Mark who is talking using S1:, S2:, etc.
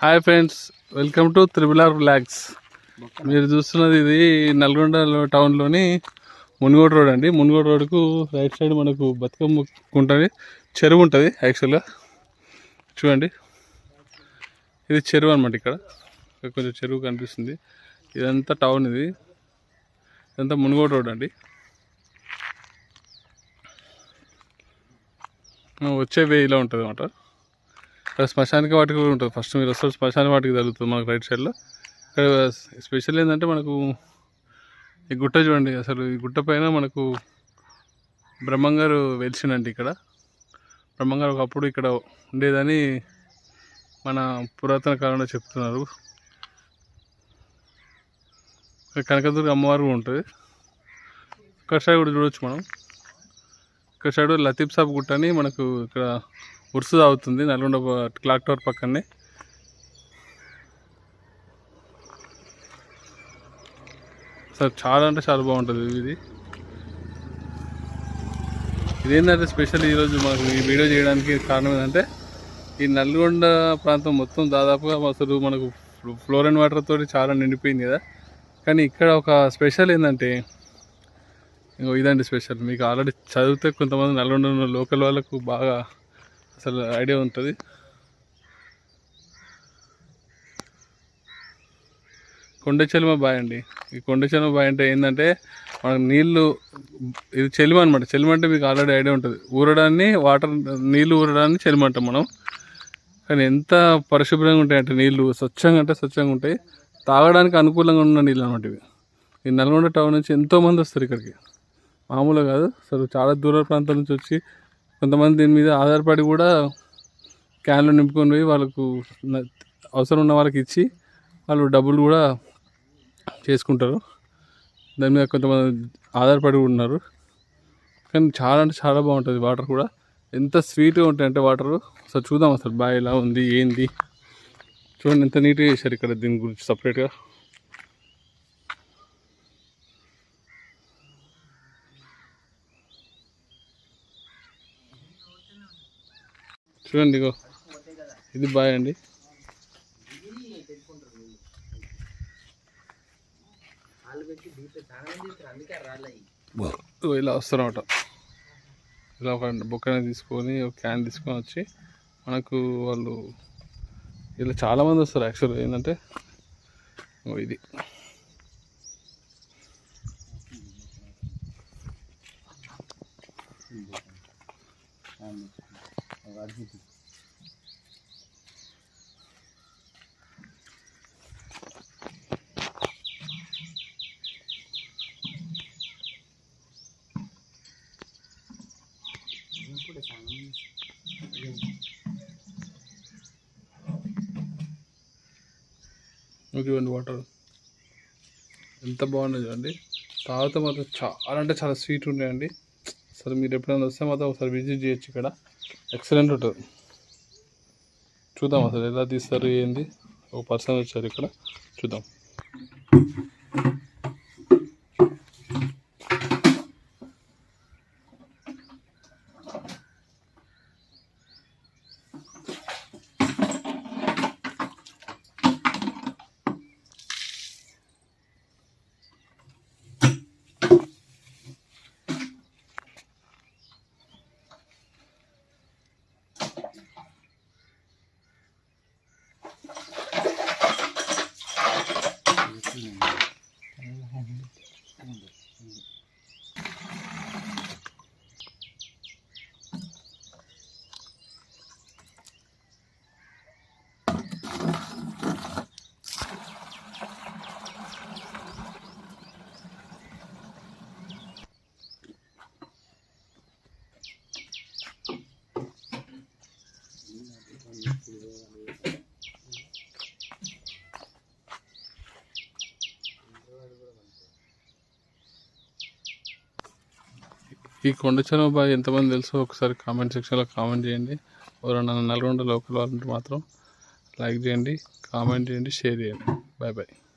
S1: Hi friends welcome to triple R blogs మీరు చూస్తున్నది ఇది నల్గొండ టౌన్లోని మునుగోడు రోడ్ అండి. మునుగోడు రోడ్కు రైట్ సైడ్ మనకు బతుకమ్మ ఉంటుంది చెరువు ఉంటుంది యాక్చువల్గా చూడండి. ఇది చెరువు అనమాట ఇక్కడ. కొంచెం చెరువు కనిపిస్తుంది. ఇదంతా టౌన్ ఇది. ఇదంతా మునుగోడు రోడ్ అండి. వచ్చే వే ఇలా ఉంటుంది అనమాట ఇక్కడ శ్మశానిక వాటికి కూడా ఉంటుంది. ఫస్ట్ మీరు వస్తారు శ్మశాన వాటికి తగులుతుంది మనకు రైట్ సైడ్లో ఇక్కడ స్పెషల్ ఏంటంటే మనకు ఈ గుట్ట చూడండి అసలు ఈ గుట్ట పైన మనకు బ్రహ్మంగారు వెలిసిండండి ఇక్కడ. బ్రహ్మంగారు ఒకప్పుడు ఇక్కడ ఉండేదని మన పురాతన కాలంలో చెప్తున్నారు. కనకదుర్గ అమ్మవారు ఉంటుంది. ఇక్కడ సైడ్ కూడా చూడొచ్చు మనం. ఇక్కడ సైడ్ లతీఫ్ సాబ్ గుట్ట అని మనకు ఇక్కడ ఉర్సు తాగుతుంది నల్గొండ క్లాక్ టవర్ పక్కనే. సార్ చాలా అంటే చాలా బాగుంటుంది ఇది. ఇదేంటంటే స్పెషల్ ఈరోజు మనకు ఈ వీడియో చేయడానికి కారణం ఏంటంటే ఈ నల్గొండ ప్రాంతం మొత్తం దాదాపుగా అసలు మనకు ఫ్లోరైన్ వాటర్ తోటి చాలా నిండిపోయింది కదా. కానీ ఇక్కడ ఒక స్పెషల్ ఏంటంటే ఇదండి స్పెషల్. మీకు ఆల్రెడీ చదివితే కొంతమంది నల్గొండ లోకల్ వాళ్ళకు బాగా అసలు ఐడియా ఉంటుంది. కొండ చెలిమ బాయ్ అండి. ఈ కొండ చెలిమ బాయ్ అంటే ఏంటంటే మనకు నీళ్ళు ఇది చెలిమ అనమాట చెలిమ అంటే మీకు ఆల్రెడీ ఐడియా ఉంటుంది. ఊరడాన్ని వాటర్ నీళ్ళు ఊరడాన్ని చెలిమ అంటాం మనం. కానీ ఎంత పరిశుభ్రంగా ఉంటాయి అంటే నీళ్ళు స్వచ్ఛంగా అంటే స్వచ్ఛంగా ఉంటాయి. తాగడానికి అనుకూలంగా ఉన్న నీళ్ళు అనమాట ఇవి. ఈ నల్గొండ టౌన్ నుంచి ఎంతోమంది వస్తారు ఇక్కడికి. మామూలుగా కాదు. అసలు చాలా దూర ప్రాంతం నుంచి వచ్చి కొంతమంది దీని మీద ఆధారపడి కూడా క్యాన్లు నింపుకొని పోయి వాళ్ళకు అవసరం ఉన్న వాళ్ళకి ఇచ్చి వాళ్ళు డబ్బులు కూడా చేసుకుంటారు. దాని మీద కొంతమంది ఆధారపడి కూడా ఉన్నారు. కానీ చాలా అంటే చాలా బాగుంటుంది వాటర్ కూడా. ఎంత స్వీట్గా ఉంటాయి అంటే వాటర్. అసలు చూద్దాం అసలు బాగా ఎలా ఉంది ఏంది. చూడండి ఎంత నీట్గా చేశారు ఇక్కడ దీని గురించి సపరేట్గా చూడండి ఇగో. ఇది బాయ్ అండి. ఇలా వస్తారన్నమాట. ఇలా ఒక బొక్కనే తీసుకొని ఒక క్యాన్ తీసుకొని వచ్చి మనకు వాళ్ళు ఇలా చాలామంది వస్తారు యాక్చువల్గా ఏంటంటే ఇగో ఇది వాటర్. ఎంత బాగుంది చూడండి. తాగితే మాత్రం చాలా అంటే చాలా స్వీట్ ఉన్నాయండి ఒకసారి మీరు ఎప్పుడైనా వస్తే మాత్రం ఒకసారి విజిట్ చేయొచ్చు ఇక్కడ. ఎక్సలెంట్ ఉంటుంది చూద్దాం అసలు ఎలా తీస్తారు ఏంది? ఒక పర్సన్ వచ్చారు ఇక్కడ. చూద్దాం. ఈ కొండ బాయ్ ఎంతమంది తెలుసో ఒకసారి కామెంట్ సెక్షన్లో కామెంట్ చేయండి. ఎవరైనా నల్గొండ లోకల్ వాళ్ళంటే మాత్రం లైక్ చేయండి కామెంట్ చేయండి షేర్ చేయండి. Bye bye